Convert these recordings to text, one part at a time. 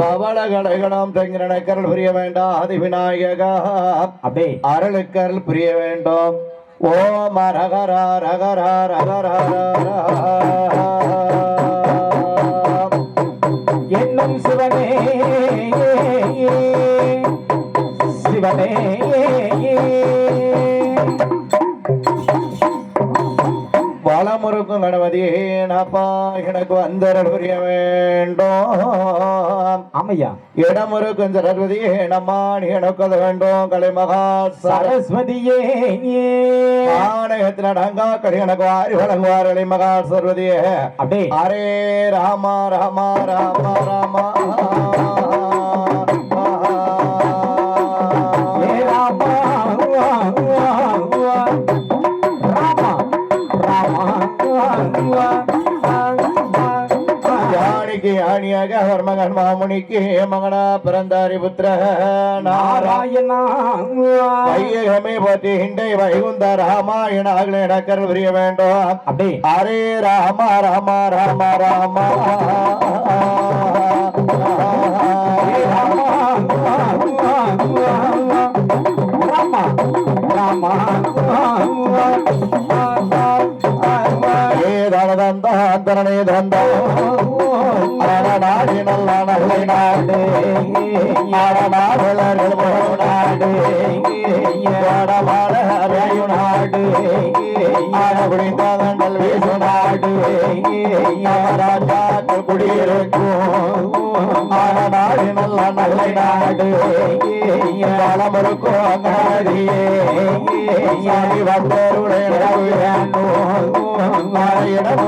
சபல கடைகணம் தெங்கிரணக்கரல் புரிய வேண்டாம் ஆதி விநாயகா அப்படியே அருளுக்கரல் புரிய வேண்டும். ஓம் அரகரா ரகரா ரகரா என்னும் சிவனே சிவனே வளமுறுக்கும் கணபதியே நாப்பா எனக்கு வந்தரல் புரிய வேண்டும். ஆமையா? இடமுறுக்கும் சரஸ்வதியே நம்மான் எனக்கு அது வேண்டும் கலைமகா சர சரஸ்வதியே ஆணையத்தில் அடங்கா கடி எனக்கு வாரி வழங்குவார் மகா சரஸ்வதியே. அப்படியே. ஹரே ராமா ராமா ராமா ராமா. யானிக்கு யானியாக அவர் மகன் மாமுனிக்கு மகனா பிறந்தாரி புத்திர நாராயண. வையகமே போற்றி ஹிண்டை வைகுந்த ராமாயண அகலே நடக்கல் புரிய வேண்டும். அப்படியே. ஹரே ராமா ராமா ராமா ராமா. அந்தரனே தந்தாடி நல்ல நல்லை நாடு. நாடனாடலர்கள் நாடு. நாடமாட நாடு. ஆடபுடிந்ததண்டல் வீசு நாடு. ராஜாக்கள் குடியிருக்கும். நாடு நல்ல நல்லை நாடு. வளமுறுக்கும் நாடியே வந்தருடைய இடமுறு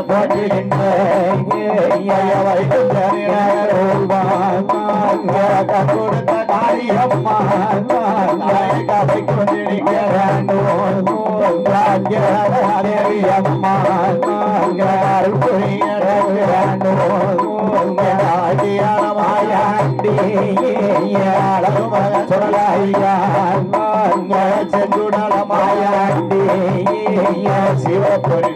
புதவம்மா முக தேவி அம்மா சிவபுரி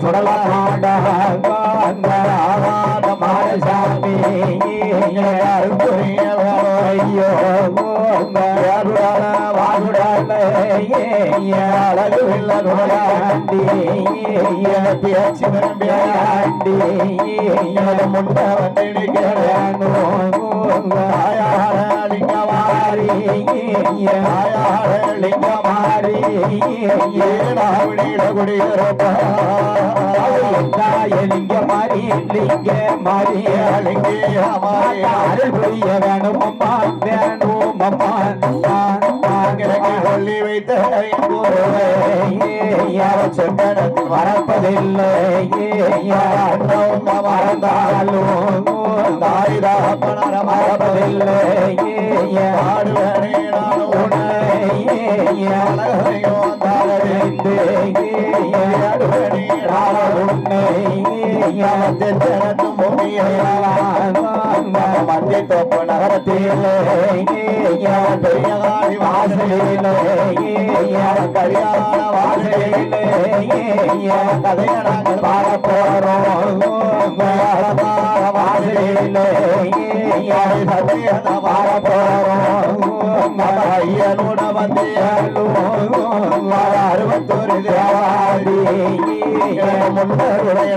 பேச்சு விரும்பியாண்டி முன்ன வந்திருக்கிறேன் லிங்கமாரி லிங்கமாரி குடியிருப்பா லிங்க மாறி லிங்க மாறி அருள் புரிய வேணும் அம்மா வேணும் அம்மா. சொல்லி வைத்த சொந்தனத்தில் மறப்பதில்லை மறந்தாலும் தாரிதாப்பணர மறப்பதில்லை ஆடுவனே நான் உன்னை அழகையோ ஆடுவனே நான் தென்னத்தும் மத்திய தோப்பு நகரத்தில் பெரியகாடி வாசலில் கல்யாண வாசலில் கதையை நாங்கள் பாட போறோம் வாசலில் சத்தியன பாட போறோம் ஐயனோட வந்து அறுபத்தொரு தேவாடி முன்னருடைய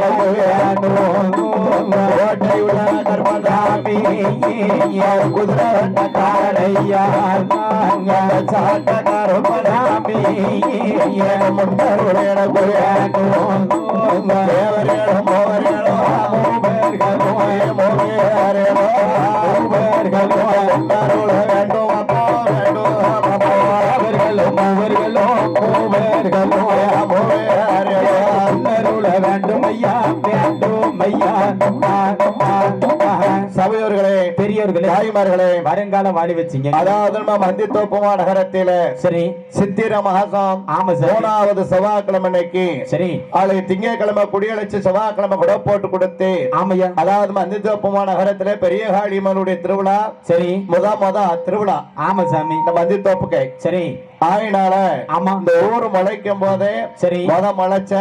கோட்டை உள்ள கர்மதாமி குதிரை காரையா சாட்ட கருமதாமி முன்னருடைய வருங்கால வாழி வச்சீங்க. அதாவது நம்ம மந்தித்தோப்புமா நகரத்தில சரி. சித்திர மாசம் ஆமா சார். மூணாவது செவ்வாய்க்கிழமை அன்னைக்கு சரி. அவளுக்கு திங்கட்கிழமை குடியழைச்சு செவ்வாய்க்கிழமை கூட போட்டு கொடுத்து ஆமையா. அதாவது மந்தித்தோப்புமா நகரத்திலே பெரிய காளியம்மனுடைய திருவிழா சரி. முத முத திருவிழா. ஆமா சாமி. இந்த மந்தித்தோப்புக்கை சரி. ஆயினால ஆமா. இந்த ஊர் முளைக்கும் போதே சரி. முத முளைச்ச.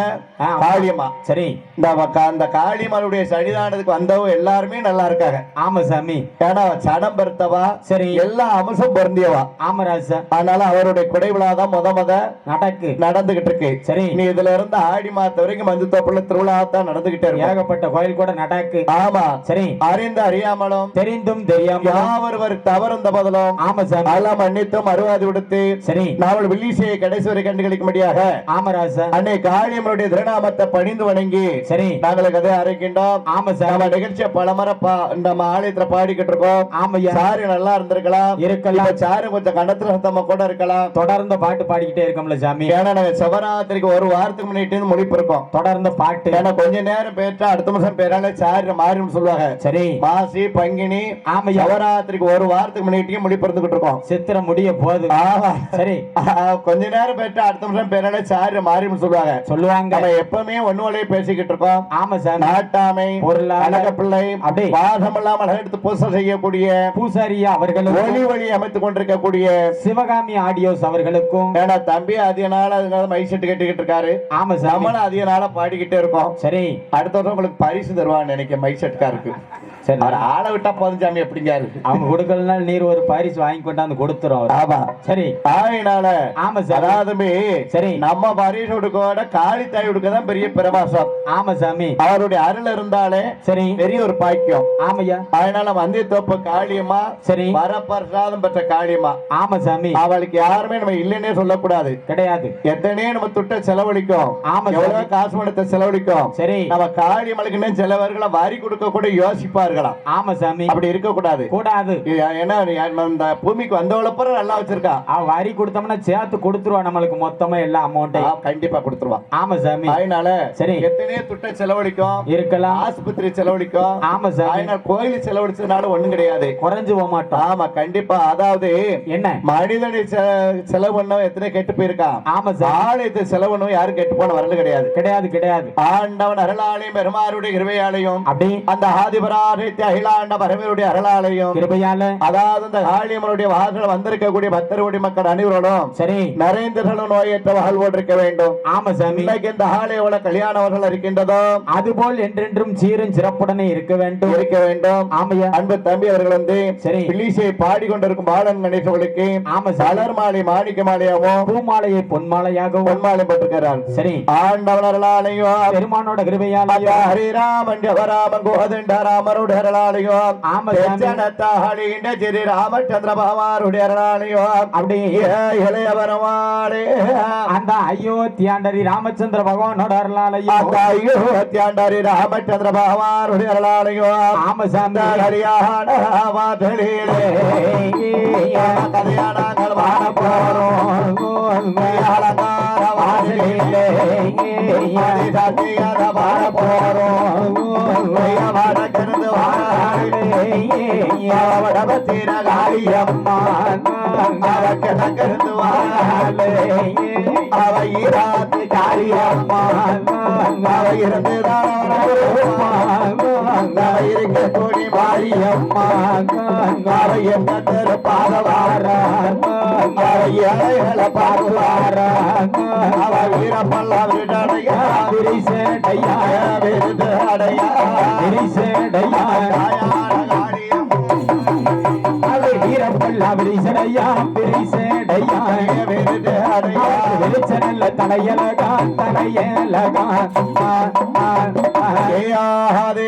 காளியம்மா. சரி. இந்த அந்த காளியம்மனுடைய சன்னிதானத்துக்கு வந்தவங்க எல்லாருமே நல்லா இருக்காங்க. ஆமா சாமி. ஏன்னா சடம் பெருத்தவா சரி. எல்லா அம்சம் பொருந்தியவா. ஆமா ராஜா. அதனால அவருடைய குடை விழா தான் முத முத நடக்கு. நடந்துகிட்டு இருக்கு. சரி. நீ இதுல இருந்து ஆடி மாத்த வரைக்கும் மஞ்சள் தோப்புல திருவிழா தான் நடந்துகிட்டே இருக்கும். ஏகப்பட்ட கோயில் கூட நடக்கு. ஆமா. சரி. அறிந்து அறியாமலும் தெரிந்தும் தெரியாம யாவொருவர் தவறுந்த போதிலும் ஆமா சாமி. அதெல்லாம் மன்னித்தும் மறுவாதி விடுத்து சரி. நாவல் வில்லிசையை கடைசி வரை கண்டுகளிக்கும்படியாக ஆமா ராஜா அன்னை காளியம்மனுடைய திருநாமத்தை பணிந்து வணங்கி சரி. நாங்கள் கதை அரைக்கின்றோம் ஆமா சாமி நம்ம நிகழ்ச்சியை பலமுறை பா நம்ம ஆலயத்துல பாடிக்கிட்டு இருக்கோம். ஆமையா சாரு நல்லா இருந்திருக்கலாம். இருக்கலாம். சாரு கொஞ்சம் கணத்துல சத்தமா கூட இருக்கலாம். தொடர்ந்து பாட்டு பாடிக்கிட்டே இருக்கோம்ல சாமி. ஏன்னா நாங்க சிவராத்திரிக்கு ஒரு வாரத்துக்கு முன்னிட்டு முடிப்பு இருக்கோம். தொடர்ந்து பாட்டு. ஏன்னா கொஞ்ச நேரம் பேர்த்தா அடுத்த மாசம் பேரால சாரு மாறின்னு சொல்லுவாங்க. சரி. மாசி பங்கினி ஆமையா சிவராத்திரிக்கு ஒரு வாரத்துக்கு முன்னிட்டு முடிப்பு இருந்துகிட்டு இருக்கோம். சித்திரம் முடிய போகுது. ஆமா. சரி. கொஞ்ச நேரம் பேர்த்தா அடுத்த மாசம் பேரால சாரு மாறின்னு சொல்லுவாங்க. சொல்லுவாங்க. நம்ம எப்பவுமே ஒண்ணு வழியே பேசிக்கிட்டு இருக்கோம். ஆமா சாமி. நாட்டாமை அழக பிள்ளை அப்படியே. பாசமில்லாமல் எடுத்து பூசை செய்யக்கூடிய பூசாரியா அவர்களுக்கும் ஒளி வழி அமைத்துக் கொண்டிருக்கக்கூடிய சிவகாமி ஆடியோஸ் அவர்களுக்கும். ஏன்னா தம்பி அதிக நாள் அதனால மை செட்டு கட்டிக்கிட்டு இருக்காரு. ஆமா சாமி. நம்மளும் அதிக நாளா பாடிக்கிட்டே இருக்கோம். சரி. அடுத்த வருஷம் உங்களுக்கு பரிசு தருவான்னு நினைக்க மை செட்டுக்காருக்கு. சரி. அவர் ஆளை விட்டா போதும் சாமி எப்படிங்க? அவங்க கொடுக்கலனால நீர் ஒரு பரிசு வாங்கி கொண்டாந்து கொடுத்துரும். ஆமா. சரி. ஆயினால ஆமா சார் அதாவது சரி. நம்ம பரிசு கொடுக்கோட காளி தாய் தான் பெரிய பிரமாசம் ஆமா சாமி. அவருடைய அருள் இருந்தாலே சரி. பெரிய ஒரு பாக்கியம். ஆமையா. அதனால வந்தியத்தோப்பு காளியம்மா சரி. வரப்பிரசாதம் பெற்ற காளியம்மா. ஆமா சாமி. அவளுக்கு யாருமே நம்ம இல்லைன்னே சொல்லக்கூடாது. கிடையாது. எத்தனையோ நம்ம துட்ட செலவழிக்கும். ஆமா எவ்வளவு காசு பணத்தை செலவழிக்கும். சரி. நம்ம காளியம்மளுக்குன்னு சிலவர்களை வாரி கொடுக்க கூட யோசிப்பார்களாம் ஆமா சாமி. அப்படி இருக்க கூடாது. கூடாது ஏன்னா இந்த பூமிக்கு வந்தவளப்புறம் நல்லா வச்சிருக்கா. அவ வரி கொடுத்தோம்னா சேர்த்து கொடுத்துருவா நம்மளுக்கு மொத்தமா எல்லா அமௌண்ட்டை ஆ, கண்டிப்பா கொடுத்துருவான் ஆமா சாமி. அதனால சரி. எத்தனையோ துட்ட செலவழிக்கும். இருக்கலாம். ஆஸ்பத்திரி செலவழிக்கும். ஆமா சாமி. அதனால கோயில் செலவழிச்சதுனால ஒண்ணும் கிடையாது. குறைஞ்சு போக மாட்டோம். ஆமா கண்டிப்பா. அதாவது என்ன? மனிதனை செலவு பண்ண எத்தனை கெட்டு போயிருக்கான் ஆமா சார் ஆலயத்தை செலவு பண்ண யாரும் கெட்டு போன வரல கிடையாது. கிடையாது கிடையாது. ஆண்டவன் அருளாலயம் பெருமாருடைய கிருபையாலையும் அப்படி. அந்த ஆதிபராதித்ய அகிலாண்ட பரமருடைய அருளாலயம் கிருபையால அதாவது அந்த காளியம்மனுடைய வாசல் வந்திருக்கக்கூடிய பக்தர்களுடைய மக்கள் அனைவரோடும் சரி. நரேந்திரனும் நோயற்ற வாழ்வோடு இருக்க வேண்டும். ஆமா சாமி. இன்னைக்கு இந்த ஆலயோட கல்யாணவர்கள் இருக்கின்றதோ அதுபோல் என்றென்றும் சீரும் சிறப்புடனே இருக்க வேண்டும். இருக்க வேண்டும். ஆமையா. அன்பு தம்பி அவர்கள் வந்து சரி. பிள்ளிசை பாடிக்கொண்டிருக்கும் பாலன் கணேசவர்களுக்கு ஆமா சார் மலர் மாலை மாணிக்க மாலையாவும் பூமாலையை பொன்மாலையாகவும் பொன்மாலை பெற்றிருக்கிறார் சரி. ஆண்டவன் அருளாலயம் பெருமானோட கிருபையாலையும் ஹரிராமன் ஜவராமன் கோதண்ட ராமருடைய அருளாலயம் தெச்சனத்தாளிண்ட ஸ்ரீ ராமச்சந்திர பகவானுடைய அருளாலயம் அப்படி இளைய பெருமாளே அந்த அயோத்தியாண்டரி ராமச்சந்திர பகவானோட அருளாலையும் அந்த அயோத்தியாண்டாரி ராமச்சந்திர பகவானுடைய அருளாலயம் ஆமா சாமி. ஹரியான வாதலிலே கல்யாணங்கள் வாழ போறோம் அலங்கார வாசலிலே. சத்தியத வாழ போறோம் வடக்கிருந்து வாழ காளியம்மா அவக்கு நகர்ந்து வாழ அவ ஈராத்து காளியம்மா அவ இருந்துதான் அவ இருக்க தோழி மாரியம்மா அவ என்ன அவ ஏழைகளை அவ விடடையா விரிசேடையா விருது அடையா விரிசேடையா வீரப்பல்லா விரிசடையா விரிசேடையா வெளிச்சனல்ல தலையலகா தலையலகா ஆ, ஆ, ஆ. ஏயாதே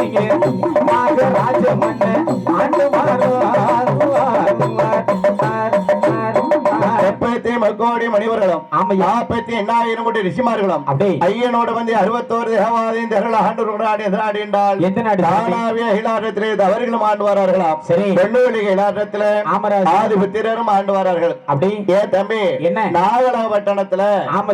பட்டணத்திலேயே நாகராஜ மன்ன ஆண்டு முப்பத்தி கோடி மணிவர்களும் ஆமையா நாற்பத்தி எண்ணாயிரம் கோடி ரிஷிமார்களும். ஐயனோடு வந்து அறுபத்தோரு தேவாதையும் திரள் ஆண்டு எதிராடி என்றால் எந்த நாடு? தானாவிய இலாரத்திலே தவறுகளும் ஆண்டு வரார்களாம். சரி. பெண்ணுவெளி இலாரத்துல ஆதிபுத்திரரும் ஆண்டு வரார்கள். அப்படி. ஏ தம்பி என்ன?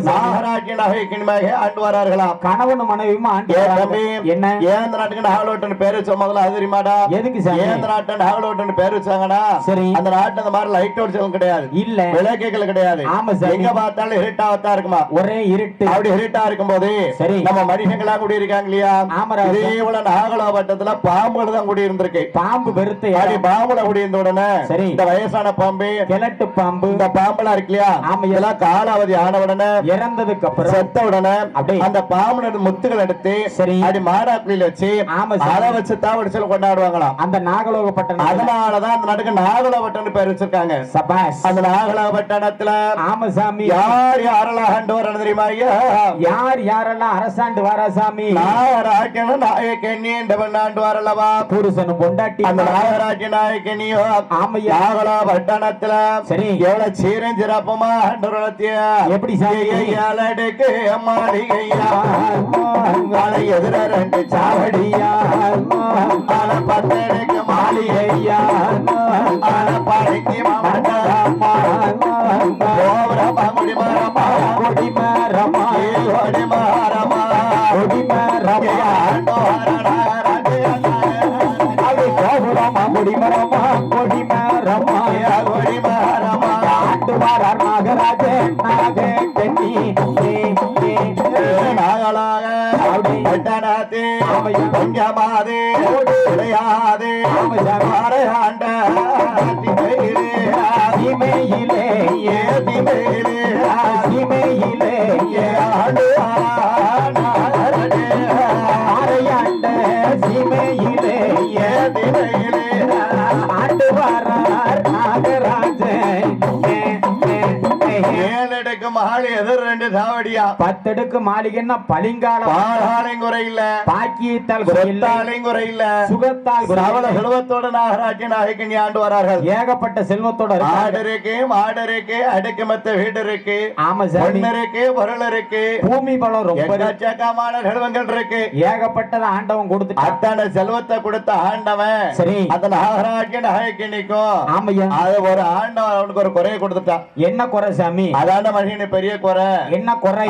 சாமி. நாகராஜ நகைக்கிணமாக ஆண்டு வரார்களாம். கணவன் மனைவியுமா ஆண்டு. தம்பி என்ன? ஏன் இந்த நாட்டுக்கு நாகலோட்டன் பேரு முதல்ல அது தெரியுமாடா எதுக்கு சாமி? ஏன் இந்த நாட்டு நாகலோட்டன் பேரு வச்சாங்கன்னா சரி. அந்த நாட்டு அந்த மாதிரி லைட் வெளிச்சம் கிடையாது. இல்ல. விளக்குகள் கிடையாது. ஆமா. எங்க பார்த்தாலும் இருட்டாவத்தான் இருக்குமா ஒரே இருட்டு அப்படி இருட்டா இருக்கும்போது சரி. நம்ம மனிதங்களா கூடி இருக்காங்க இல்லையா ஆமராஜ். இதே போல நாகலாபட்டத்துல பாம்புகள் தான் கூடி இருந்திருக்கு பாம்பு பெருத்த அப்படி. பாம்புல கூடி இருந்த உடனே சரி. இந்த வயசான பாம்பு கிழட்டு பாம்பு இந்த பாம்பெல்லாம் இருக்கு இல்லையா ஆமா. இதெல்லாம் காலாவதி ஆன உடனே இறந்ததுக்கு அப்புறம் செத்த உடனே அப்படியே. அந்த பாம்புல முத்துகள் எடுத்து சரி. அப்படி மாடாக்குழியில வச்சு ஆமா. அதை வச்சு தான் வடிச்சல் கொண்டாடுவாங்களாம் அந்த நாகலோக பட்டணம் அதனாலதான் அந்த நாட்டுக்கு நாகலாபட்டன் பேர் வச்சிருக்காங்க அந்த நாகலாபட்டணத்துல ஆமா சாமி யார் யாரெல்லாம் ஆண்டு வரணும் தெரியுமா ஐயா? யார் யாரெல்லாம் அரசாண்டு வாரா சாமி நாகராஜன நாயக்கனி என்றவன் ஆண்டு வரலவா? புருஷனும் பொண்டாட்டி. அந்த நாகராஜ நாயக்கனியோ ஆமையா? நாகலா பட்டணத்துல சரி. எவ்வளவு சீரம் சிறப்புமா ஆண்டு வளர்த்தியா? எப்படி சாமி? ஏழடுக்கு மாளிகையா அலை எதிர ரெண்டு சாவடியா? அல பத்தடுக்கு மாளிகையா? அல படைக்கு சாவடியா பத்தடுக்கு மாளிகைன்னா பாலாலையும் குறை இல்ல பாக்கியத்தால் குறையில்லை இல்ல. சுகத்தால் குறையில்லை. செல்வத்தோட நாகராஜன் நாயக்கனி ஆண்டு வரார்கள்? ஏகப்பட்ட செல்வத்தோட இருக்காங்க. ஆடு இருக்கு மாடு இருக்கு அடுக்கு மத்த வீடு இருக்கு ஆமா பொண்ணு இருக்கு பொருள் இருக்கு பூமி பலம் ரொம்ப. எக்கச்சக்கமான செல்வங்கள் இருக்கு. ஏகப்பட்டதை ஆண்டவன் கொடுத்துட்டான். அத்தனை செல்வத்தை கொடுத்த ஆண்டவன் சரி. அந்த நாகராஜன் நாயக்கனிக்கும் ஆமையா அது ஒரு ஆண்டவன் அவனுக்கு ஒரு குறையை கொடுத்துட்டான். என்ன குறை சாமி? அதான மனுஷனு பெரிய குறை. என்ன குறை?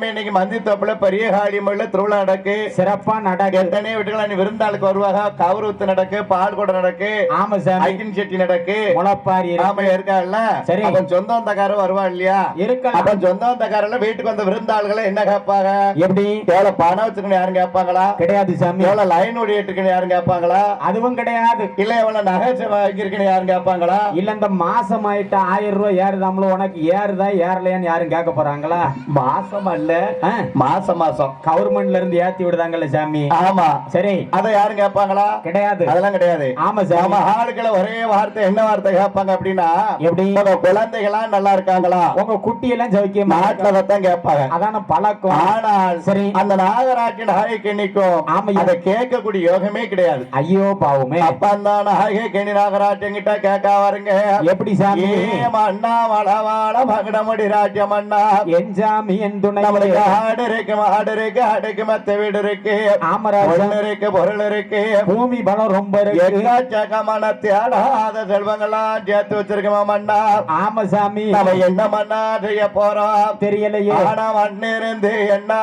இன்னைக்கு மந்தி தோப்புல பெரிய காளியம்மன்ல திருவிழா நடக்கு. சிறப்பா நடக்குது எத்தனை வீட்டுகள் விருந்தாளுக்கு வருவாங்க? கவுருத்து நடக்கு பால் கூட நடக்கு ஆமா சாமி. ஐக்கின் செட்டி நடக்கு. முளப்பாரி இருக்கு. ஆமா இருக்காள்ல சரி. அப்ப சொந்த வந்தக்காரர் வருவா இல்லையா? இருக்கலாம். அப்ப சொந்த வந்தக்காரர்ல வீட்டுக்கு வந்த விருந்தாளுகளை என்ன கேட்பாங்க? எப்படி? எவ்வளவு பணம் வச்சுக்கணும் யாரும் கேட்பாங்களா? கிடையாது சாமி. எவ்வளவு லைன் ஓடிட்டு யாரும் கேட்பாங்களா? அதுவும் கிடையாது. இல்ல எவ்வளவு நகை வாங்கியிருக்கணும் யாரும் கேட்பாங்களா? இல்ல இந்த மாசம் ஆயிட்ட ஆயிரம் ரூபாய் ஏறுதாமல? உனக்கு ஏறுதா ஏறலையான்னு யாரும் கேட்க போறாங்களா? மாசம் அல்ல ஆ, மாசம் கவர்மெண்ட்ல இருந்து ஏத்தி விடுதாங்கல்ல சாமி? ஆமா. சரி. அத யாரும் கேட்பாங்களா? கிடையாது. அதெல்லாம் கிடையாது. ஆமா சாமி. நம்ம ஆளுக்களை ஒரே வார்த்தை என்ன வார்த்தை கேட்பாங்க அப்படின்னா எப்படி? உங்க குழந்தைகளா நல்லா இருக்காங்களா? உங்க குட்டி எல்லாம் ஜவிக்க நாட்டுல தான் கேட்பாங்க. அதான பழக்கம். ஆனால் சரி. அந்த நாகராஜன் நாயக்கனிக்கும் ஆமையா. அதை கேட்கக்கூடிய யோகமே கிடையாது. ஐயோ பாவமே. அப்ப அந்த நாயக்கனி நாகராஜன் கிட்ட கேட்க வாருங்க. எப்படி சாமி? ஏம் அண்ணா வளவாள மகடமுடி ராஜ்யம் அண்ணா என் சாமி என் துணை. நம்மளுக்கு ஆடு இருக்கு மாடு இருக்கு அடுக்கு மத்த வீடு இருக்கு ஆமராஜா பொண்ணு இருக்கு பொருள் இருக்கு பூமி பலம் ரொம்ப இருக்கு. எக்கச்சக்கமான தேடாத செல்வங்கள்லாம் சேர்த்து வச்சிருக்கோம் மண்ணா ஆமா சாமி. நம்ம என்ன மண்ணா செய்ய போறோம்? தெரியலையே. ஆனா மண் இருந்து என்ன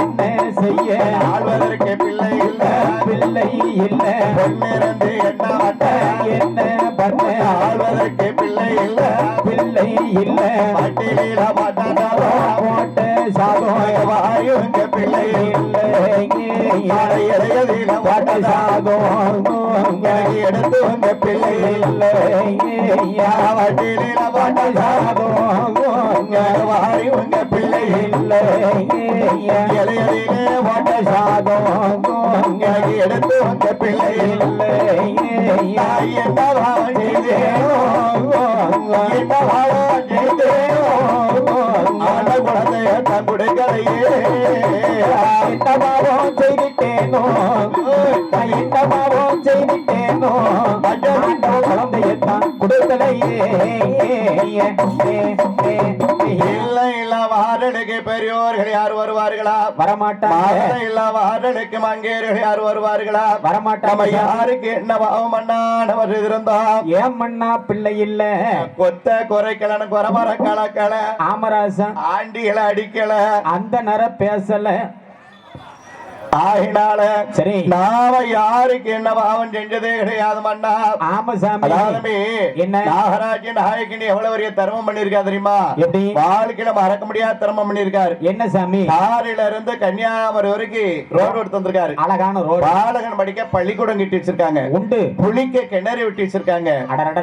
என்ன செய்ய? ஆழ்வதற்கு பிள்ளை இல்ல. பிள்ளை இல்ல. என்ன என்ன பண்ண? ஆழ்வதற்கு பிள்ளை இல்ல. பிள்ளை போட்ட பிள்ளை இல்லை பாட்டு வாட்டதா எடுத்து வந்த பிள்ளை இல்லை வட்டியில பாட்டு வாட்டதா பிள்ளை இல்லை எடுத்து வந்த பிள்ளை என்ன என்ன குழந்தைய தன் இந்த பாவம் செய்துட்டேனோ? நான் இந்த பாவம் செய்துட்டேனோ? ஆண்டவ குழந்தையத்தான் கொடுக்கலையே இல்லை இல்ல வாரனுக்கு பெரியோர்கள் யார் வருவார்களா? வரமாட்டாங்க. மாதம் இல்ல வாரனுக்கு மங்கேர்கள் யார் வருவார்களா? வரமாட்டாங்க. யாருக்கு என்ன பாவம் பண்ணானவர் இருந்தோம்? ஏன் மண்ணா பிள்ளை இல்ல? கொத்த குறைக்கலன்னு குறமர கலக்கல ஆமராசன். ஆண்டிகளை அடிக்கல. அந்த நர பேசல. ஆகினால சரி. நாம யாருக்கு என்ன பாவம் செஞ்சதே கிடையாது மன்னா. ஆமசாமி அதாவது என்ன? நாகராஜ நாயகினி எவ்வளவு பெரிய தர்மம் பண்ணிருக்கா தெரியுமா? எப்படி? வாழ்க்கையில மறக்க முடியாத தர்மம் பண்ணிருக்காரு என்ன சாமி? காரில இருந்து கன்னியாகுமரி வரைக்கும் ரோடு எடுத்து வந்திருக்காரு அழகான ரோடு பாலகன் படிக்க பள்ளிக்கூடம் கட்டி வச்சிருக்காங்க. உண்டு. புளிக்க கிணறு வெட்டி வச்சிருக்காங்க.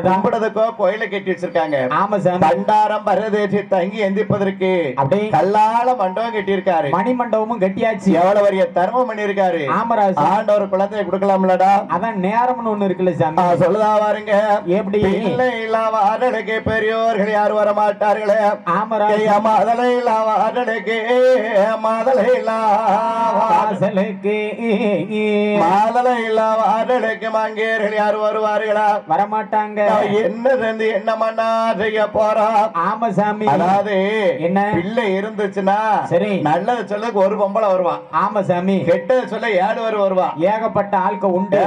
கும்பிடுறதுக்கோ கோயில கட்டி வச்சிருக்காங்க. ஆமசாமி பண்டாரம் பரதேசி தங்கி எந்திப்பதற்கு அப்படியே கல்லால மண்டபம் கட்டியிருக்காரு. மணிமண்டபமும் கட்டியாச்சு. எவ்வளவு பெரிய தர்மம் பண்ணிருக்காரு ஆமராசன் ஆண்டவர் குழந்தைய கொடுக்கலாம்லடா. அதான் நேரம்னு ஒண்ணு இருக்குல்ல சாமி. சொல்லுதா பாருங்க. எப்படி? பிள்ளை இல்லாம ஆடலுக்கு பெரியோர்கள் யார் வர மாட்டார்களே ஆமராசன் மாதலை இல்லாம ஆடலுக்கு மாதலை இல்லாம வாசலுக்கு மாதலை இல்லாம ஆடலுக்கு மங்கேர்கள் யார் வருவார்களா? வரமாட்டாங்க. நான் என்ன மண்ணா செய்ய போறோம் ஆமசாமி அதாவது என்ன? பிள்ளை இருந்துச்சுன்னா சரி. நல்லது சொல்ல ஒரு பொம்பளை வருவான் ஆமசாமி கெட்டது சொல்ல ஏழு பேர் வருவான் ஏகப்பட்ட ஆட்கள் உண்டு.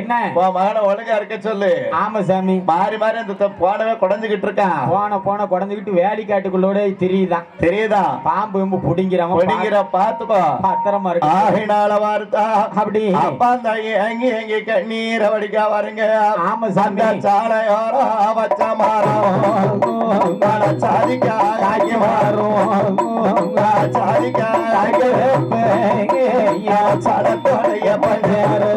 என்ன? மகனை ஒழுங்கா இருக்க சொல்லு. ஆமசாமி மாறி மாறி அந்த போனவே குடஞ்சுகிட்டு இருக்கான் போன போன குடஞ்சுக்கிட்டு வேலிக்காட்டுக்குள்ளோட திரியுதான் தெரியுதா? பாம்பு எம்பு புடிங்கிறவன் ஒடிங்கிற பாத்துக்கோ. பத்திரமா இருக்கு. ஆகினால வார்த்தா. அப்படி. அப்பா தாயி அங்கி அங்கி கண்ணீரை வடிக்க வருங்க. ஆமா சாமி. சாலையோர வச்ச பல சாதிக்கா காய்க்கு மாறும். சாதிக்கா சடத்தோடைய பஞ்சாரு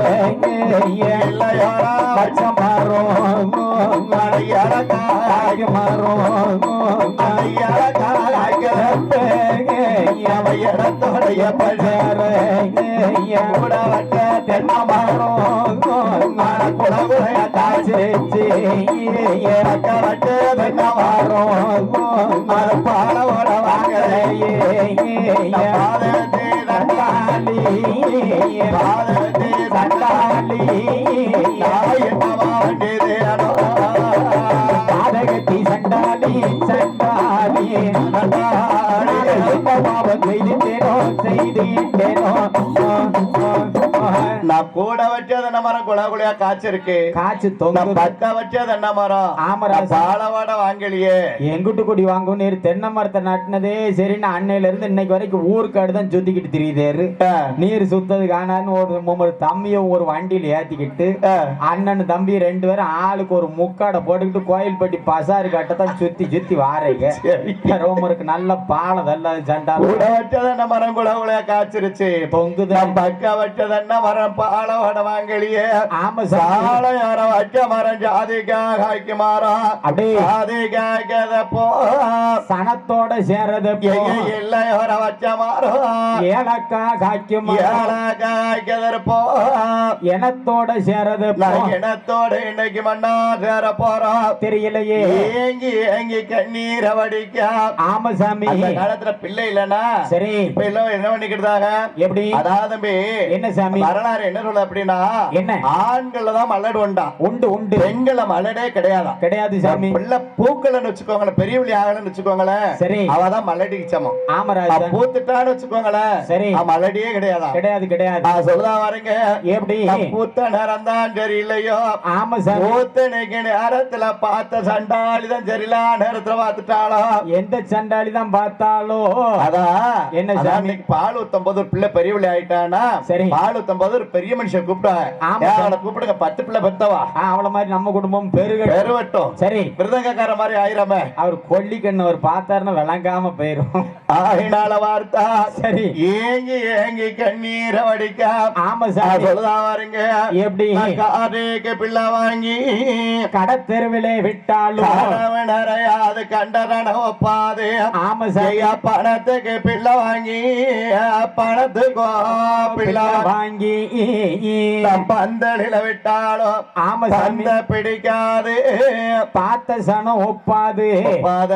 இல்லையோரா வச்ச மரம் மலையழகா காய்க்கு மாறும் மலையழகா அவ இடத்தோடைய பஞ்சாரு கூட வட்ட தென்னை மரம் குடகுடைய காய்ச்சி இறக்க மரம் குழா குழியா காய்ச்சிருக்கு காய்ச்சி தொங்கு. பக்க வச்சது என்ன மரம். ஆமராசா. பாலவாட வாங்கலையே. எங்குட்டு கொடி வாங்கும்? நேரு தென்னை மரத்தை நட்டினதே சரின்னு அன்னையில இருந்து இன்னைக்கு வரைக்கும் ஊருக்காடு தான் சுத்திக்கிட்டு திரியுதாரு நீர். சுத்தது காணான்னு ஒரு ஒரு தம்பிய ஒரு வண்டியில ஏத்திக்கிட்டு அண்ணன் தம்பி ரெண்டு பேரும் ஆளுக்கு ஒரு முக்காடை போட்டுக்கிட்டு கோயில்பட்டி பசாரு கட்டத்தான் சுத்தி சுத்தி வாரீங்க. ரோமருக்கு நல்ல பாலம் நல்ல சண்டா கூட வச்சது என்ன மரம் குழியா காய்ச்சிருச்சு. பொங்குதான் பக்க வச்சது என்ன மரம் பாலவாட வாங்கலையே. ஆமா சாலை யார வச்ச மரம் ஜாதிக்கா காய்க்கு மரம் அப்படியே ஜாதி காய்க்கத போ. சனத்தோட சேர்றது இல்லையோர வச்ச மரம் ஏலக்கா காய்க்கும் ஏழ காய்க்கதர் போ. எனத்தோட சேர்றது நான் இனத்தோட இன்னைக்கு மண்ணா சேர போறோம் தெரியலையே. ஏங்கி ஏங்கி கண்ணீரை வடிக்க. ஆமா சாமி அந்த காலத்துல பிள்ளை இல்லைன்னா சரி. இப்ப எல்லாம் என்ன பண்ணிக்கிட்டாங்க எப்படி? அதாவது என்ன சாமி? வரலாறு என்ன சொல்ல அப்படின்னா என்ன? ஆண்கள்ல தான் மலடு உண்டாம் உண்டு உண்டு. பெண்கள மலடே கிடையாதாம் கிடையாது சாமி. பிள்ளை பூக்கள்னு வச்சுக்கோங்களேன் பெரிய விழி ஆகலன்னு வச்சுக்கோங்களேன் சரி. அவதான் மலடிக்கு சமம். ஆமராஜன் பூத்துட்டான்னு வச்சுக்கோங்களேன் சரி. மலடியே கிடையாதா? கிடையாது கிடையாது. நான் சொல்லுதா வரேங்க எப்படி? பூத்த நேரம் தான் சரி இல்லையோ ஆமா சாமி. பூத்தனைக்கு நேரத்துல பார்த்த சண்டாளி தான் சரியில்லா நேரத்துல பார்த்துட்டாளோ? எந்த சண்டாளி தான் பார்த்தாலோ? அதான் என்ன சாமி? பால் ஊத்தும் போது ஒரு பிள்ளை பெரிய பிள்ளை ஆயிட்டானா சரி. பால் ஊத்தும் போது ஒரு பெரிய மனுஷன் கூப்பிட்டாங்க. அவளை கூப்பிடுங்க. பத்து பிள்ளை பெத்தவா? அவள மாதிரி நம்ம குடும்பம் பெருக பெருவட்டும் சரி. மிருதங்கக்கார மாதிரி ஆயிரமே. அவர் கொல்லிக்கண்ணு அவர் பார்த்தாருன்னா விளங்காம போயிரும். ஆகினால வார்த்தா. சரி. ஏங்கி ஏங்கி கண்ணீரை வடிக்க. ஆமா சாமி. சொல்லுதா வாருங்க எப்படி? நான் காருக்கு பிள்ளை வாங்கி. கடத்தெருவிலே விட்டாலும். அறையாது கண்டன ஒப்பாது. ஆமா சாமி. ஐயா பணத்துக்கு பிள்ளை வாங்கி. பணத்துக்கு பிள்ளை வாங்கி. பந்தலில விட்டாலும். ஆமா சாமி. பந்த பிடிக்காது. பார்த்த சனம் ஒப்பாது. ஒப்பாத.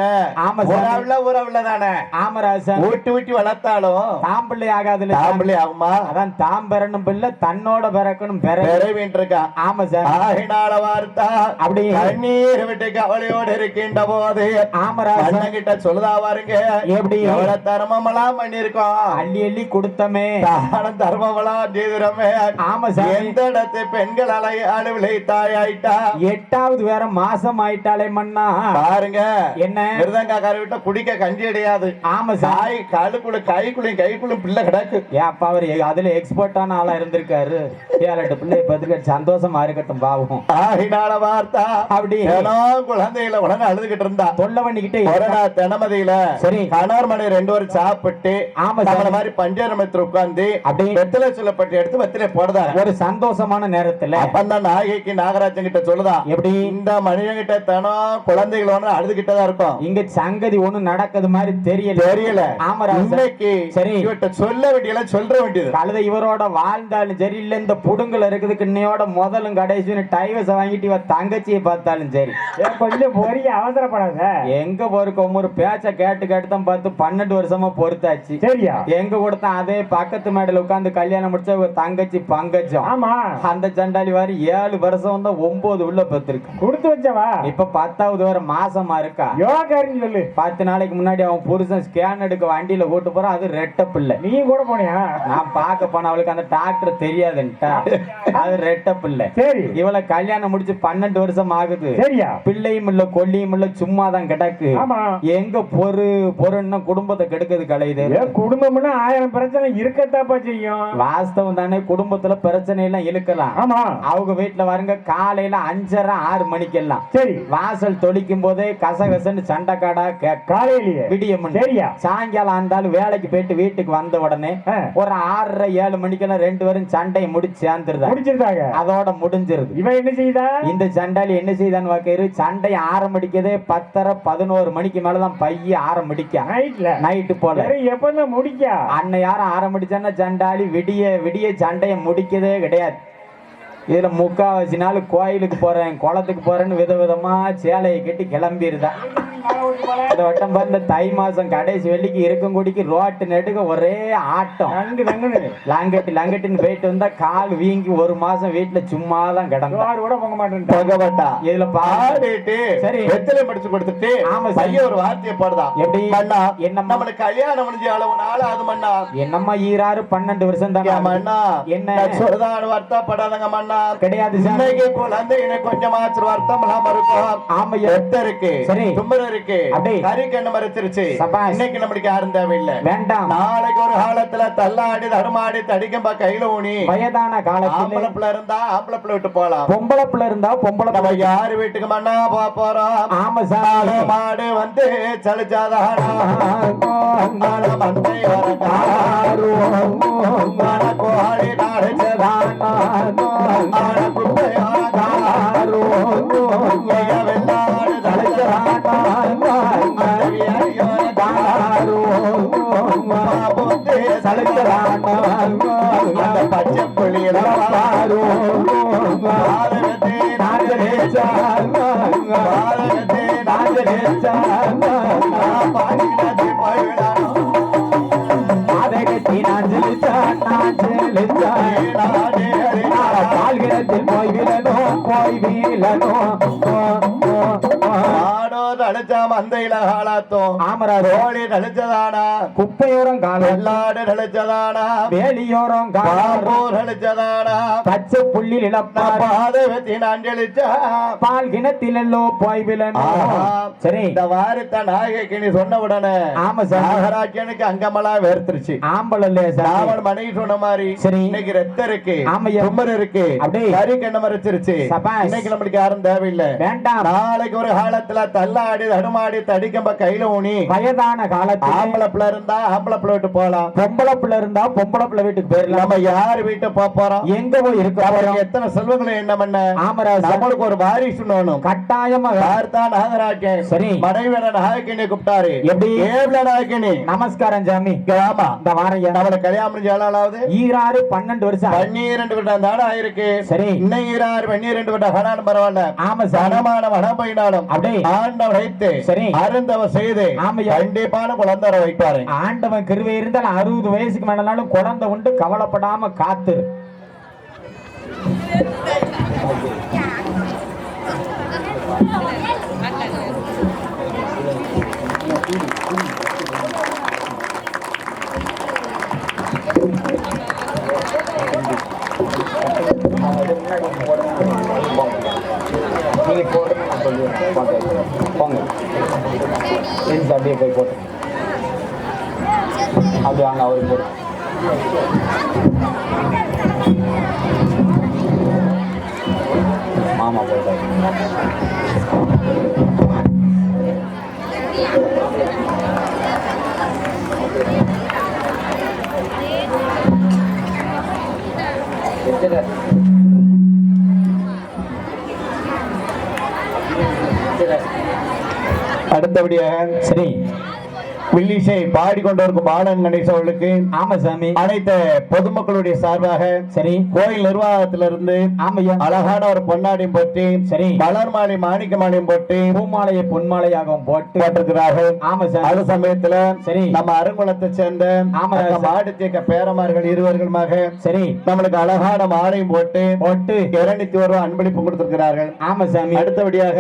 ஆமா. உறவுல உறவுல தானே. ஆமராசன் ஊட்டி ஊட்டி வளர்த்தாலும் தாம்பிள்ளை ஆகாதுல்ல சாமி. தாம்பளி ஆகுமா? அதான் தாம் பெறணும் பிள்ளை தன்னோட பிறக்கணும் பெற விரைவின் இருக்கா ஆமா சார். ஆகினால வார்த்தா அப்படி கண்ணீர் விட்டு கவலையோடு இருக்கின்ற போது ஆமராசன் கிட்ட சொல்லுதா பாருங்க. எப்படி? எவ்வளவு தர்மமெல்லாம் பண்ணிருக்கோம் அள்ளி அள்ளி கொடுத்தமே. தானம் தர்மமெல்லாம் செய்துறமே ஆமா சாமி. எந்த இடத்து பெண்கள் அலையாடு விளைத்தாய் ஆயிட்டா? எட்டாவது வேற மாசம் ஆயிட்டாலே மண்ணா பாருங்க. என்ன? மிருதங்காக்கார விட்ட குடிக்க கஞ்சி அடையாது ஆமா சார். தாய் காலுக்குள்ள கைக்குள்ளும் கைக்குள்ளும் பிள்ளை கிடக்கு. ஏன் அப்பா அவர் அதுல எக்ஸ்பர்ட்டான ஆளா இருந்திருக்காரு. ஏழு பிள்ளை பத்துக்க சந்தோஷமா இருக்கட்டும் பாவம். ஆகினால வார்த்தா அப்படி. குழந்தையில உடனே அழுதுகிட்டு இருந்தா. தொல்லை பண்ணிக்கிட்டே கொரோனா தினமதியில சரி. கணவர் மணி ரெண்டு பேரும் சாப்பிட்டு ஆமா. நம்மள மாதிரி பஞ்சாரமத்தில் உட்கார்ந்து அப்படி. வெத்திலை சொல்லப்பட்டு எடுத்து வெத்திலை போடுதாங்க ஒரு சந்தோஷமான நேரத்துல அப்பந்தான் நாயகிக்கு நாகராஜன் கிட்ட சொல்லுதா எப்படி? இந்த மனிதன் கிட்ட தனம் குழந்தைகள் ஒண்ணு அழுதுகிட்டதா இருக்கும். இங்க சங்கதி ஒண்ணும் நடக்குது மாதிரி தெரியல. தெரியல இன்னைக்கு சரி. இவட்ட சொல்ல வேண்டியெல்லாம் சொல்ற வேண்டியது. கழுத இவரோட வாழ்ந்தாலும் சரி இல்ல இந்த புடுங்கல இருக்குதுக்கு இன்னையோட முதலும் கடைசின்னு டைவர்ஸ் வாங்கிட்டு இவ தங்கச்சியை பார்த்தாலும் சரி. கொஞ்சம் பொரிய அவசரப்படாத. எங்க பொறுக்கும் ஒரு பேச்ச கேட்டு கேட்டு தான் பார்த்து பன்னெண்டு வருஷமா பொறுத்தாச்சு. சரியா? எங்க கொடுத்தா அதே பக்கத்து மேடையில உட்கார்ந்து கல்யாணம் முடிச்ச ஒரு தங்கச்சி பங்கஜம். ஆமா. அந்த சண்டாளி வாரி ஏழு வருஷம் தான் ஒன்பது உள்ள பெற்றிருக்கு. கொடுத்து வச்சவா? இப்ப பத்தாவது வர மாசமா இருக்கா? யோகாரின்னு சொல்லு. பத்து நாளைக்கு முன்னாடி அவன் புருஷன் ஸ்கேன் எடுக்க வண்டியில கூட்டு போறான் அது ரெட்ட பிள்ளை. நீ கூட போனியா? நான் பார்க்க போன அவளுக்கு அந்த டாக்டர் தெரியாதுன்ட்டா. அது ரெட்ட பிள்ளை. சரி. இவளை கல்யாணம் முடிச்சு பன்னெண்டு வருஷம் ஆகுது. சரியா? பிள்ளையும் இல்ல கொல்லியும் இல்ல சும்மா தான் கிடக்கு எங்க பொறு பொருன்னா குடும்பத்தை கெடுக்குது கலையுது குடும்பம்னா ஆயிரம் பிரச்சனை இருக்கத்தாப்பா செய்யும். வாஸ்தவம் தானே குடும்பத்துல பிரச்சனை எல்லாம் இழுக்கலாம். ஆமா. அவங்க வீட்டுல வருங்க காலையில அஞ்சரை ஆறு மணிக்கெல்லாம். சரி. வாசல் தொளிக்கும் போதே கசகசன்னு சண்டைக்காடா கேட்க காலையிலேயே. விடியம் சரியா? சாயங்காலம் ஆண்டாலும் வேலைக்கு போயிட்டு வீட்டுக்கு வந்த உடனே ஒரு ஆறரை ஏழு மணிக்கெல்லாம் ரெண்டு பேரும் சண்டையை முடிச்சு சேர்ந்துருதா முடிச்சிருந்தாங்க அதோட முடிஞ்சிருது. இவன் என்ன செய்தா? இந்த சண்டாளி என்ன செய்தான்னு வாக்கிரு சண்டை ஆரம்பிக்கதே பத்தரை பதினோரு மணிக்கு மேலதான் பைய ஆரம்பிக்க. நைட்ல? நைட்டு போல. சரி எப்பதான் முடிக்கா? அன்னை யாரும் ஆரம்பிச்சான்னா சண்டாளி விடிய விடிய சண்டையை முடிக்கதே கிடையாது. இதுல முக்காவாசி நாள் கோயிலுக்கு போறேன் குளத்துக்கு போறேன்னு விதவிதமா சேலையை கட்டி கிளம்பிடுதா இந்த வட்டம் பாரு, இந்த தை மாசம் கடைசி வெள்ளிக்கு இருக்கும் குடிக்கு ரோட்டு நெடுக்க ஒரே ஆட்டம். லாங்கட்டி லாங்கட்டின்னு போயிட்டு வந்தா கால் வீங்கி ஒரு மாசம் வீட்டுல சும்மா தான் கிடந்தா. சோறு கூட பொங்க மாட்டேன் பகவட்டா இதுல பாடிட்டு சரி. வெத்திலை படிச்சு கொடுத்துட்டு ஆமா சார். பையன் ஒரு வார்த்தையை போடுதான் எப்படி? மண்ணா என்னம்மா? நம்மளுக்கு கல்யாணம் முடிஞ்ச அளவு நாள் அது மண்ணா என்னம்மா ஈராறு பன்னெண்டு வருஷம் தானே மண்ணா என்ன? நான் சொல்றதான் வருத்தப்படாதங்க மண்ணா கிடையாது சார். இன்னைக்கு குழந்தை எனக்கு கொஞ்சமாச்சு வருத்தம் இருக்கும் ஆமையா வெத்த இருக்கு சரி. தும்பர் இருக்கு. கறி கண்ணு மறைச்சிருச்சு? சபாஷ். இன்னைக்கு நம்மளுக்கு யாரும் தேவையில்லை. வேண்டாம். நாளைக்கு ஒரு காலத்துல தள்ளாடி தருமாடி தடிக்கம்பா கையில ஊனி. வயதான காலத்துல ஆம்பளை பிள்ளை இருந்தா ஆம்பளை பிள்ளை விட்டு போலாம் பொம்பளை பிள்ளை இருந்தா பொம்பளை நம்ம யாரு வீட்டுக்கு மண்ணா போக போறோம்? ஆமா சார். மாடு வந்து சலிச்சாதானா மந்தை வர மன கோழி நாடுச்சதானா மன காலாத்தோம் ஆமராஜ் கோழி நடிச்சதானா குப்பையோரம் வேலியோரம் பச்சை அஞ்சலிச்சா பால் கிணத்திலோ போய் விழனோ சரி. இந்த வாரத்தை நாயகிக்கு நீ சொன்ன உடனே ஆமா சார். நாகராஜனுக்கு அங்கமெல்லாம் வேர்த்துருச்சு. ஆம்பளை இல்லையா சார் மனைவி சொன்ன மாதிரி சரி. இன்னைக்கு ரத்தம் இருக்கு. ஆமையா. தும்மர் இருக்கு. அப்படியே. கறி கண்ண மறைச்சிருச்சு. இன்னைக்கு நம்மளுக்கு யாரும் தேவையில்லை. வேண்டாம். நாளைக்கு ஒரு காலத்துல தள்ளாடி தடுமாடி தடிக்கம்ப கையில ஊனி. வயதான காலத்துல ஆம்பளை பிள்ளை இருந்தா ஆம்பளை பிள்ளை விட்டு போலாம் பொம்பளை பிள்ளை இருந்தா பொம்பளை பிள்ளை வீட்டுக்கு போயிடலாம். நம்ம யார் வீட்டை போப் போறோம்? எங்க போய் இருக்க எத்தனை செல்வங்களை என்ன? பண்ண ஆமராஜா நம்மளுக்கு ஒரு வாரிசு வேணும். கட்டாயமா வே- யார்தான் நாகராஜன். சரி. மனைவியோட நாயக்கினி கூப்பிட்டாரு. எப்படி? ஏப்ல நாயக்கினி. நமஸ்காரம் சாமி. ஆமா இந்த வாரையா நம்மள கல்யாணம் ஜாலாவது ஈராறு பன்னெண்டு வருஷம். பன்னிரண்டு விட்டம் தானே ஆயிருக்கு. சரி. இன்னும் ஈராறு பன்னிரண்டு விட்டம் பரவாயில்ல. ஆமா சனமான மனம் போயினாலும். அப்படியே. ஆண்டவர் சரி. அருந்தவ செய்து. கண்டிப்பான குழந்தை வைப்பாரு ஆண்டவன் கிருவை இருந்தால் அறுபது வயசுக்கு மேலனாலும் குழந்தை உண்டு கவலைப்படாம காத்து அப்படியே போய் போட்டு அப்படி வாங்க அவருக்கு போட்டு மாமா போயிட்டாரு அடுத்தபடியாக சரி. வில்லிசை பாடிக்கொண்டிருக்கும் பாலன் கணேசவர்களுக்கு ஆமா சாமி. அனைத்து பொதுமக்களுடைய சார்பாக சரி. கோயில் நிர்வாகத்திலிருந்து ஆமையா. அழகான ஒரு பொன்னாடியும் போட்டு சரி. மலர் மாலை மாணிக்க மாலையும் போட்டு பூமாலையை பொன்மாலையாகவும் போட்டு போட்டிருக்கிறார்கள். ஆமா சாமி. அது சமயத்துல சரி. நம்ம அருங்குளத்தை சேர்ந்த மாடு தேக்க பேரமார்கள் இருவர்களுமாக சரி. நம்மளுக்கு அழகான மாலையும் போட்டு போட்டு இருநூத்தி ஒரு அன்பளிப்பு கொடுத்திருக்கிறார்கள். ஆமா சாமி. அடுத்தபடியாக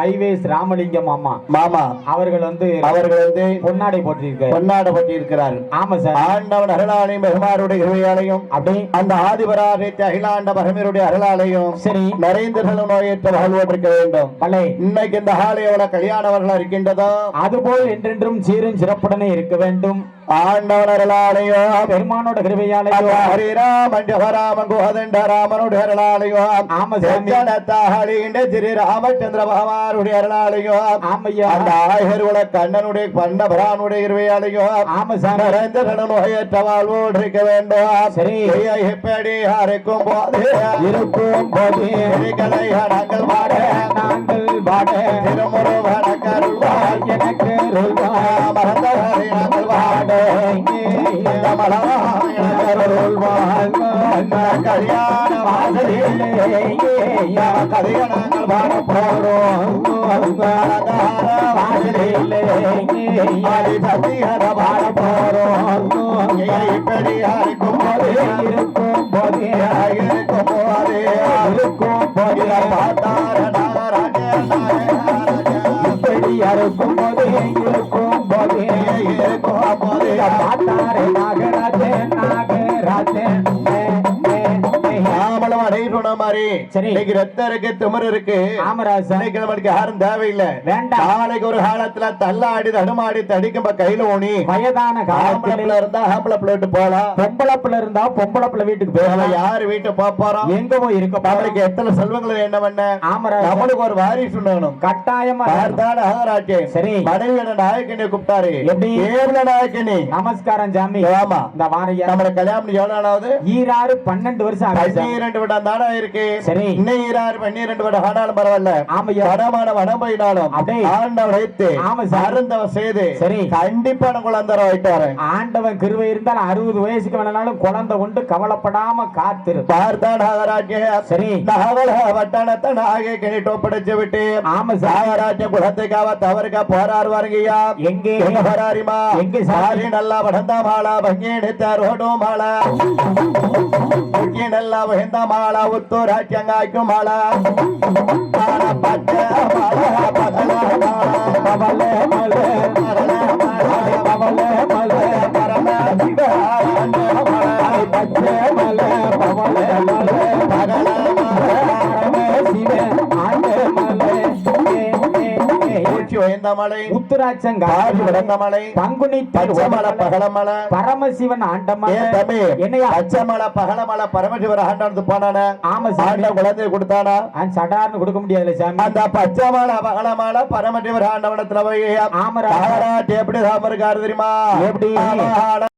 ஹைவேஸ் ராமலிங்கம் அம்மா மாமா. அவர்கள் வந்து அவர்கள் வந்து பொன்னாடை போட்டிருக்காரு பொன்னாடப்பட்டி இருக்கிறார்கள் ஆமா சார். ஆண்டவன் அருளாலையும் பெருமாருடைய இருவையாலையும் அப்படி? அந்த ஆதிபராதித்த அகிலாண்ட பரமருடைய அருளாலையும் சரி. நிறைந்திருந்த நோயற்ற வாழ்வோடு இருக்க வேண்டும். பலே. இன்னைக்கு இந்த எவ்வளவு கல்யாணவர்கள் இருக்கின்றதோ? அதுபோல் என்றென்றும் சீரும் சிறப்புடனே இருக்க வேண்டும். ஆண்டவன் அருளாலையும் பெருமானோட கிருபையாலையோ ஹரிராமன் ஜவராமன் குஹதண்ட ராமனுடைய அருளாலையும் ஆமா சாமி. ஜனத்தாளிண்ட திரு ராமச்சந்திர பகவானுடைய அருளாலையும் ஆமையா. அந்த ஆயர்குல கண்ணனுடைய பண்டபரானுடைய இருவையாலையும் ஆமா சாமி. நிறைந்த நோயற்ற வாழ்வோடு இருக்க வேண்டும். சரி. எப்படி இருக்கும் போது இருக்கும் போது. நாங்கள் பாட நாங்கள் பாட. திருமுருகன கருள்வாய் எனக்கு கதையை நாங்கள் பாட போறோம் அலங்கார சத்தியர பாட போறோம் இப்படி இருக்கும் போது இருக்கும் போது இருக்கும் போது இருக்கும் போது பார்த்தார இப்படி இருக்கும் இருக்கும் இருக்கும் இன்னைக்கு ரத்தம் இருக்கு திமிரு இருக்கு. நம்மளுக்கு யாரும் தேவையில்லை. வேண்டாம். நாளைக்கு ஒரு காலத்துல தள்ளாடி தடுமாடி தடிக்கும் கையில ஊனி. வயதான ஆம்பளை பிள்ளை இருந்தா ஆம்பளை பிள்ளை விட்டு போலாம் பொம்பளை பிள்ளை இருந்தா பொம்பளை பிள்ளை வீட்டுக்கு போகலாம். யாரு வீட்டை போறோம் எங்க போய் இருக்க நம்மளுக்கு எத்தனை செல்வங்கள் என்ன? பண்ண ஆமராஜா நம்மளுக்கு ஒரு வாரிசு வேணும். கட்டாயமா அகராஜே. சரி. மனைவியோட நாயக்கனை கூப்பிட்டாரு. எப்படி? ஏவல நாயக்கனி நமஸ்காரம் ஜாமி ஆமா. இந்த வாரையா நம்மள கல்யாணம் எவ்வளவு ஈராறு பன்னெண்டு வருஷம். பன்னிரண்டு விடம் தானே இருக்கு. சரி. இன்னும் ஈராறு பன்னிரண்டு விடம் ஆனாலும் பரவாயில்ல. ஆமையா வடமான வடம் போயினாலும். ஆண்டவர் வைத்து ஆமா சார். அருந்தவ செய்து சரி. கண்டிப்பான குழந்தர வைத்தாரு. ஆண்டவன் கிருவை இருந்தால் அறுபது வயசுக்கு வேணாலும் குழந்தை உண்டு கவலைப்படாம காத்திரு. பார்த்தா நாகராஜ்ய சரி. நாகல வட்டணத்தை நாகை கிணிட்டு ஒப்படைச்சு விட்டு ஆமா சார். நாகராஜ்ய குலத்துக்காக தவறுக்க போராறு வருங்கய்யா. எங்கே? போராரிமா எங்கே சார்? நல்லா வடந்த மாலா பங்கேணித்த ரோடு மாலா முக்கி நல்லா வந்த மாலா உத்து ராஜ்யங்காய்க்கும் மாலா மாலா பச்சை மாலா பகல மாலா உத்தராட்சம் காரி விடந்த மலை பங்குனி பச்சை மலை பகல மலை பரமசிவன் ஆண்டமா ஏன் தம்பி? என்னையா? மலை மலை பரமசிவர ஆண்டாந்து போனானே? ஆமா ஆண்ட குழந்தைய கொடுத்தானா? சடார்னு கொடுக்க முடியாதுல்ல சாமி. அந்த பச்சை மலை பகல மலை பரமசிவர ஆண்டவனத்துல போய் ஆமரா. எப்படி சாம இருக்காரு தெரியுமா? எப்படி?